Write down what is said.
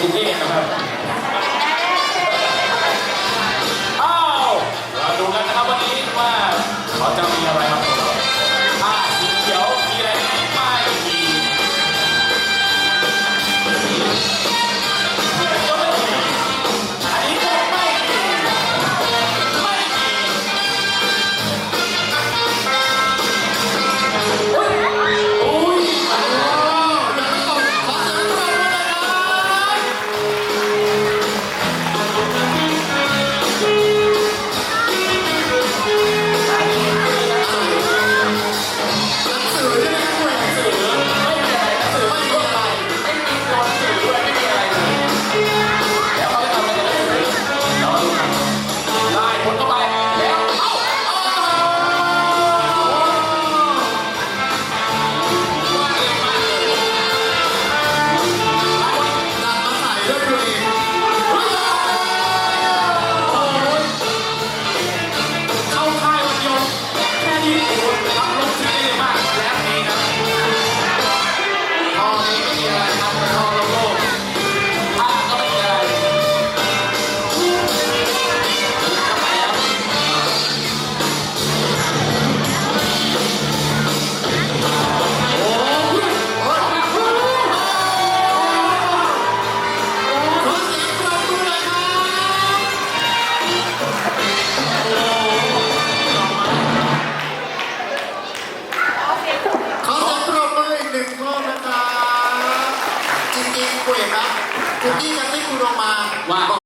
กรุงเทพนะครับอ้าวเราดูกันนะครับวันนี้ว่าเขาจะมีอะไร กี้คุยครับคุกกี้จะซิบคุณลงมาว่า